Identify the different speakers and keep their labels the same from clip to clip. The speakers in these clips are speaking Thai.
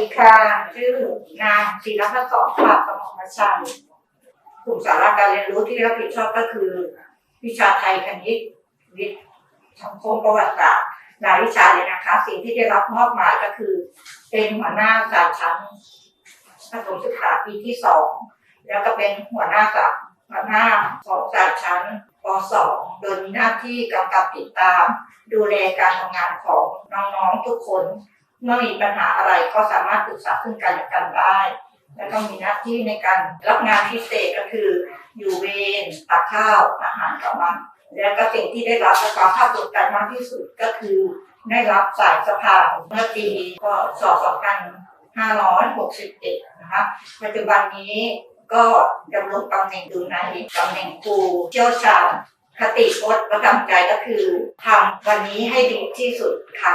Speaker 1: ดีค่ะชื่อนางศิลปศรปราบสมองชัยกลุ่มสาระการเรียนรู้ที่รับผิดชอบก็คือ วิชาไทยคณิตวิทย์สังคมประวัติศาสตร์หลายวิชาเลยนะคะ สิ่งที่ได้รับมอบหมายก็คือ เป็นหัวหน้าสายชั้นประถมศึกษาปีที่สองแล้วก็เป็นหัวหน้ากับหัวหน้าของสายชั้นปสองโดยมีหน้าที่กำกับติดตาม ดูแลการทำงานของน้องๆทุกคน เมื่อมีปัญหาอะไรก็สามารถปรึกษาซึ่งกันและกันได้ แล้วก็มีหน้าที่ในการรับงานพิเศษก็คือ อยู่เวรตักข้าวอาหารกลางวันแล้วก็สิ่งที่ได้รับและความภาคภูมิใจมากที่สุดก็คือ ได้รับสายสะพาเมื่อปีก็ส2561นะคะปัจจุบันนี้ก็ดำรงตำแหน่งอยู่ในตำแหน่งครูเชี่ยวชาญคติพจน์ประจำใจก็คือทำวันนี้ให้ดีที่สุดค่ะ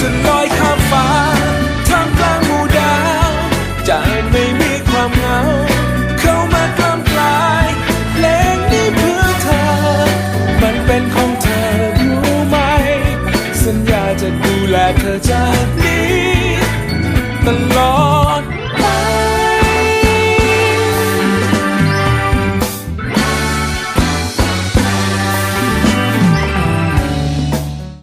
Speaker 2: 可家。